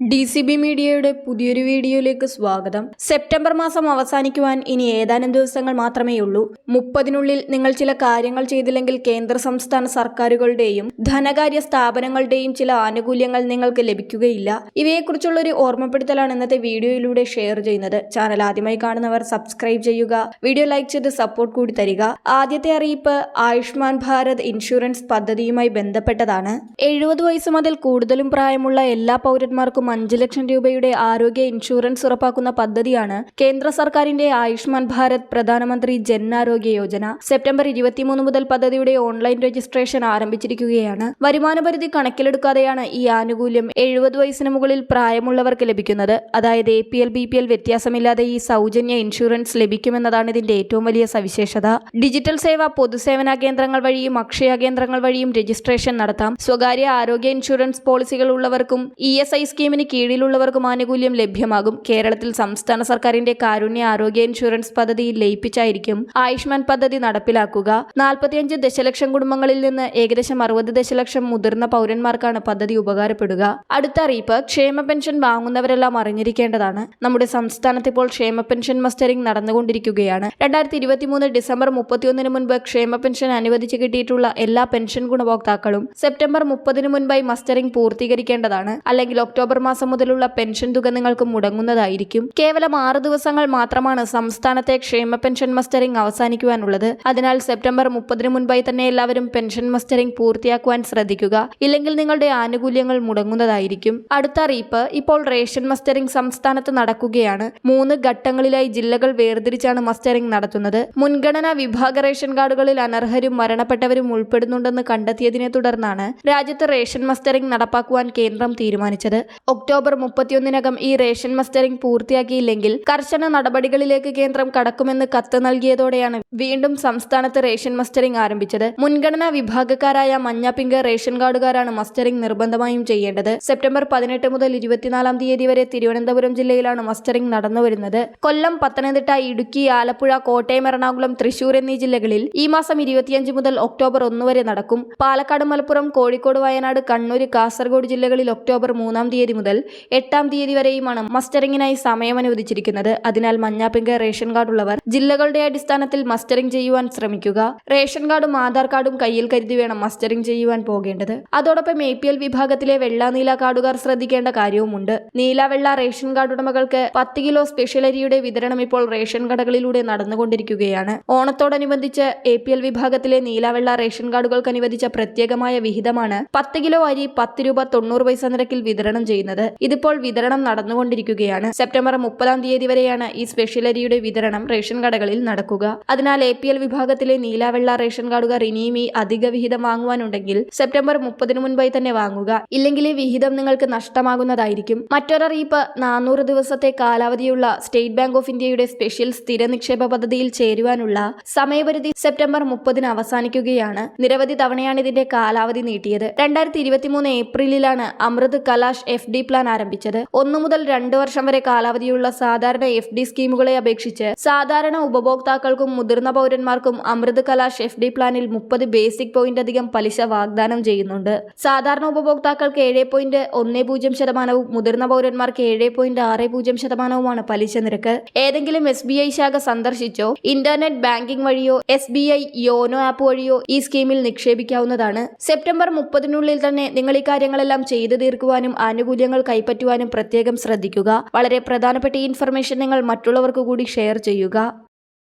D C B മീഡിയയുടെ പുതിയൊരു വീഡിയോയിലേക്ക് സ്വാഗതം. സെപ്റ്റംബർ മാസം അവസാനിക്കുവാൻ ഇനി ഏതാനും ദിവസങ്ങൾ മാത്രമേ ഉള്ളൂ. മുപ്പതിനുള്ളിൽ നിങ്ങൾ ചില കാര്യങ്ങൾ ചെയ്തില്ലെങ്കിൽ കേന്ദ്ര സംസ്ഥാന സർക്കാരുകളുടെയും ധനകാര്യ സ്ഥാപനങ്ങളുടെയും ചില ആനുകൂല്യങ്ങൾ നിങ്ങൾക്ക് ലഭിക്കുകയില്ല. ഇവയെക്കുറിച്ചുള്ള ഒരു ഓർമ്മപ്പെടുത്തലാണ് ഇന്നത്തെ വീഡിയോയിലൂടെ ഷെയർ ചെയ്യുന്നത്. ചാനൽ ആദ്യമായി കാണുന്നവർ സബ്സ്ക്രൈബ് ചെയ്യുക വീഡിയോ ലൈക്ക് ചെയ്ത് സപ്പോർട്ട് കൂടി തരിക. ആദ്യത്തെ അറിയിപ്പ് ആയുഷ്മാൻ ഭാരത് ഇൻഷുറൻസ് പദ്ധതിയുമായി ബന്ധപ്പെട്ടതാണ്. എഴുപത് വയസ്സ് മുതൽ കൂടുതലും പ്രായമുള്ള എല്ലാ പൗരന്മാർക്കും അഞ്ച് ലക്ഷം രൂപയുടെ ആരോഗ്യ ഇൻഷുറൻസ് ഉറപ്പാക്കുന്ന പദ്ധതിയാണ് കേന്ദ്ര സർക്കാരിന്റെ ആയുഷ്മാൻ ഭാരത് പ്രധാനമന്ത്രി ജൻ ആരോഗ്യ യോജന. സെപ്റ്റംബർ ഇരുപത്തിമൂന്ന് മുതൽ പദ്ധതിയുടെ ഓൺലൈൻ രജിസ്ട്രേഷൻ ആരംഭിച്ചിരിക്കുകയാണ്. വരുമാന പരിധി കണക്കിലെടുക്കാതെയാണ് ഈ ആനുകൂല്യം എഴുപത് വയസ്സിന് മുകളിൽ പ്രായമുള്ളവർക്ക് ലഭിക്കുന്നത്. അതായത് A P L B P L വ്യത്യാസമില്ലാതെ ഈ സൗജന്യ ഇൻഷുറൻസ് ലഭിക്കുമെന്നതാണ് ഇതിന്റെ ഏറ്റവും വലിയ സവിശേഷത. ഡിജിറ്റൽ സേവ പൊതുസേവന കേന്ദ്രങ്ങൾ വഴിയും അക്ഷയ കേന്ദ്രങ്ങൾ വഴിയും രജിസ്ട്രേഷൻ നടത്താം. സ്വകാര്യ ആരോഗ്യ ഇൻഷുറൻസ് പോളിസികൾ ഉള്ളവർക്കും ഇ എസ് ഐ സ്കീമിന് കീഴിലുള്ളവർക്കും ആനുകൂല്യം ലഭ്യമാകും. കേരളത്തിൽ സംസ്ഥാന സർക്കാരിന്റെ കാരുണ്യ ആരോഗ്യ ഇൻഷുറൻസ് പദ്ധതി ലയിപ്പിച്ചായിരിക്കും ആയുഷ്മാൻ പദ്ധതി നടപ്പിലാക്കുക. നാൽപ്പത്തിയഞ്ച് ദശലക്ഷം കുടുംബങ്ങളിൽ നിന്ന് ഏകദേശം അറുപത് ദശലക്ഷം മുതിർന്ന പൗരന്മാർക്കാണ് പദ്ധതി ഉപകാരപ്പെടുക. അടുത്ത അറിയിപ്പ് ക്ഷേമ പെൻഷൻ വാങ്ങുന്നവരെല്ലാം അറിഞ്ഞിരിക്കേണ്ടതാണ്. നമ്മുടെ സംസ്ഥാനത്ത് ഇപ്പോൾ ക്ഷേമ പെൻഷൻ മസ്റ്ററിംഗ് നടന്നുകൊണ്ടിരിക്കുകയാണ്. രണ്ടായിരത്തി ഇരുപത്തിമൂന്ന് ഡിസംബർ മുപ്പത്തിയൊന്നിന് മുൻപ് ക്ഷേമ പെൻഷൻ അനുവദിച്ച് കിട്ടിയിട്ടുള്ള എല്ലാ പെൻഷൻ ഗുണഭോക്താക്കളും സെപ്റ്റംബർ മുപ്പതിന് മുൻപായി മസ്റ്ററിംഗ് പൂർത്തീകരിക്കേണ്ടതാണ്. അല്ലെങ്കിൽ ഒക്ടോബർ മാസം മുതലുള്ള പെൻഷൻ തുക നിങ്ങൾക്ക് മുടങ്ങുന്നതായിരിക്കും. കേവലം ആറ് ദിവസങ്ങൾ മാത്രമാണ് സംസ്ഥാനത്തെ ക്ഷേമ പെൻഷൻ മസ്റ്ററിംഗ് അവസാനിക്കുവാനുള്ളത്. അതിനാൽ സെപ്റ്റംബർ മുപ്പതിന് മുൻപായി തന്നെ എല്ലാവരും പെൻഷൻ മസ്റ്ററിംഗ് പൂർത്തിയാക്കുവാൻ ശ്രദ്ധിക്കുക. ഇല്ലെങ്കിൽ നിങ്ങളുടെ ആനുകൂല്യങ്ങൾ മുടങ്ങുന്നതായിരിക്കും. അടുത്ത അറിയിപ്പ് ഇപ്പോൾ റേഷൻ മസ്റ്ററിംഗ് സംസ്ഥാനത്ത് നടക്കുകയാണ്. മൂന്ന് ഘട്ടങ്ങളിലായി ജില്ലകൾ വേർതിരിച്ചാണ് മസ്റ്ററിംഗ് നടത്തുന്നത്. മുൻഗണനാ വിഭാഗ റേഷൻ കാർഡുകളിൽ അനർഹരും മരണപ്പെട്ടവരും ഉൾപ്പെടുന്നുണ്ടെന്ന് കണ്ടെത്തിയതിനെ തുടർന്നാണ് രാജ്യത്ത് റേഷൻ മസ്റ്ററിംഗ് നടപ്പാക്കുവാൻ കേന്ദ്രം തീരുമാനിച്ചത്. ഒക്ടോബർ മുപ്പത്തിയൊന്നിനകം ഈ റേഷൻ മസ്റ്ററിംഗ് പൂർത്തിയാക്കിയില്ലെങ്കിൽ കർശന നടപടികളിലേക്ക് കേന്ദ്രം കടക്കുമെന്ന് കത്ത് നൽകിയതോടെയാണ് വീണ്ടും സംസ്ഥാനത്ത് റേഷൻ മസ്റ്ററിംഗ് ആരംഭിച്ചത്. മുൻഗണനാ വിഭാഗക്കാരായ മഞ്ഞ പിങ്ക് റേഷൻ കാർഡുകാരാണ് മസ്റ്ററിംഗ് നിർബന്ധമായും ചെയ്യേണ്ടത്. സെപ്റ്റംബർ പതിനെട്ട് മുതൽ ഇരുപത്തിനാലാം തീയതി വരെ തിരുവനന്തപുരം ജില്ലയിലാണ് മസ്റ്ററിംഗ് നടന്നുവരുന്നത്. കൊല്ലം പത്തനംതിട്ട ഇടുക്കി ആലപ്പുഴ കോട്ടയം എറണാകുളം തൃശൂർ എന്നീ ജില്ലകളിൽ ഈ മാസം ഇരുപത്തിയഞ്ച് മുതൽ ഒക്ടോബർ ഒന്ന് വരെ നടക്കും. പാലക്കാട് മലപ്പുറം കോഴിക്കോട് വയനാട് കണ്ണൂർ കാസർഗോഡ് ജില്ലകളിൽ ഒക്ടോബർ മൂന്നാം തീയതി മുതൽ എട്ടാം തീയതി വരെയുമാണ് മസ്റ്ററിംഗിനായി സമയം അനുവദിച്ചിരിക്കുന്നത് അതിനാൽ മഞ്ഞാപ്പിങ്ക് റേഷൻ കാർഡ് ഉള്ളവർ ജില്ലകളുടെ അടിസ്ഥാനത്തിൽ മസ്റ്ററിംഗ് ചെയ്യുവാൻ ശ്രമിക്കുക. റേഷൻ കാർഡും ആധാർ കാർഡും കയ്യിൽ കരുതി വേണം മസ്റ്ററിംഗ് ചെയ്യുവാൻ പോകേണ്ടത്. അതോടൊപ്പം എ പി എൽ വിഭാഗത്തിലെ വെള്ള നീല കാർഡുകാർ ശ്രദ്ധിക്കേണ്ട കാര്യവുമുണ്ട്. നീല വെള്ള റേഷൻ കാർഡ് ഉടമകൾക്ക് പത്ത് കിലോ സ്പെഷ്യൽ അരിയുടെ വിതരണം ഇപ്പോൾ റേഷൻ കടകളിലൂടെ നടന്നുകൊണ്ടിരിക്കുകയാണ്. ഓണത്തോടനുബന്ധിച്ച് എ പി എൽ വിഭാഗത്തിലെ നീലവെള്ള റേഷൻ കാർഡുകൾക്ക് അനുവദിച്ച പ്രത്യേകമായ വിഹിതമാണ് പത്ത് കിലോ അരി പത്ത് രൂപ തൊണ്ണൂറ് പൈസ നിരക്കിൽ വിതരണം ചെയ്യുന്നത്. ഇതിപ്പോൾ വിതരണം നടന്നുകൊണ്ടിരിക്കുകയാണ്. സെപ്റ്റംബർ മുപ്പതാം തീയതി വരെയാണ് ഈ സ്പെഷ്യൽ അരിയുടെ വിതരണം റേഷൻ കടകളിൽ നടക്കുക. അതിനാൽ എ പി എൽ വിഭാഗത്തിലെ നീലാവെള്ള റേഷൻ കാർഡുകാർ ഇനിയും ഈ അധിക വിഹിതം വാങ്ങുവാനുണ്ടെങ്കിൽ സെപ്റ്റംബർ മുപ്പതിനു മുൻപായി തന്നെ വാങ്ങുക. ഇല്ലെങ്കിൽ ഈ വിഹിതം നിങ്ങൾക്ക് നഷ്ടമാകുന്നതായിരിക്കും. മറ്റൊരറിയിപ്പ് നാനൂറ് ദിവസത്തെ കാലാവധിയുള്ള സ്റ്റേറ്റ് ബാങ്ക് ഓഫ് ഇന്ത്യയുടെ സ്പെഷ്യൽ സ്ഥിര നിക്ഷേപ പദ്ധതിയിൽ ചേരുവാനുള്ള സമയപരിധി സെപ്റ്റംബർ മുപ്പതിന് അവസാനിക്കുകയാണ്. നിരവധി തവണയാണ് ഇതിന്റെ കാലാവധി നീട്ടിയത്. രണ്ടായിരത്തി ഇരുപത്തിമൂന്ന് ഏപ്രിലിലാണ് Amrit Kalash F D plan ആരംഭിച്ചത്. ഒന്നു മുതൽ രണ്ടു വർഷം വരെ കാലാവധിയുള്ള സാധാരണ എഫ് ഡി സ്കീമുകളെ അപേക്ഷിച്ച് സാധാരണ ഉപഭോക്താക്കൾക്കും മുതിർന്ന പൗരന്മാർക്കും അമൃത് കലാഷ് എഫ് ഡി പ്ലാനിൽ മുപ്പത് ബേസിക് പോയിന്റ് അധികം പലിശ വാഗ്ദാനം ചെയ്യുന്നുണ്ട്. സാധാരണ ഉപഭോക്താക്കൾക്ക് ഏഴ് പോയിന്റ് ഒന്ന് പൂജ്യം ശതമാനവും മുതിർന്ന പൗരന്മാർക്ക് ഏഴ് പോയിന്റ് ആറ് പൂജ്യം ശതമാനവുമാണ് പലിശ നിരക്ക്. ഏതെങ്കിലും എസ് ബി ഐ ശാഖ സന്ദർശിച്ചോ ഇന്റർനെറ്റ് ബാങ്കിംഗ് വഴിയോ S B I YONO app വഴിയോ ഈ സ്കീമിൽ നിക്ഷേപിക്കാവുന്നതാണ്. സെപ്റ്റംബർ മുപ്പതിനുള്ളിൽ തന്നെ നിങ്ങൾ ഈ കാര്യങ്ങളെല്ലാം ചെയ്തു തീർക്കുവാനും ആനുകൂല്യങ്ങൾ കൈപ്പറ്റുവാനും പ്രത്യേകം ശ്രദ്ധിക്കുക. വളരെ പ്രധാനപ്പെട്ട ഇൻഫർമേഷൻ നിങ്ങൾ മറ്റുള്ളവർക്ക് കൂടി ഷെയർ ചെയ്യുക.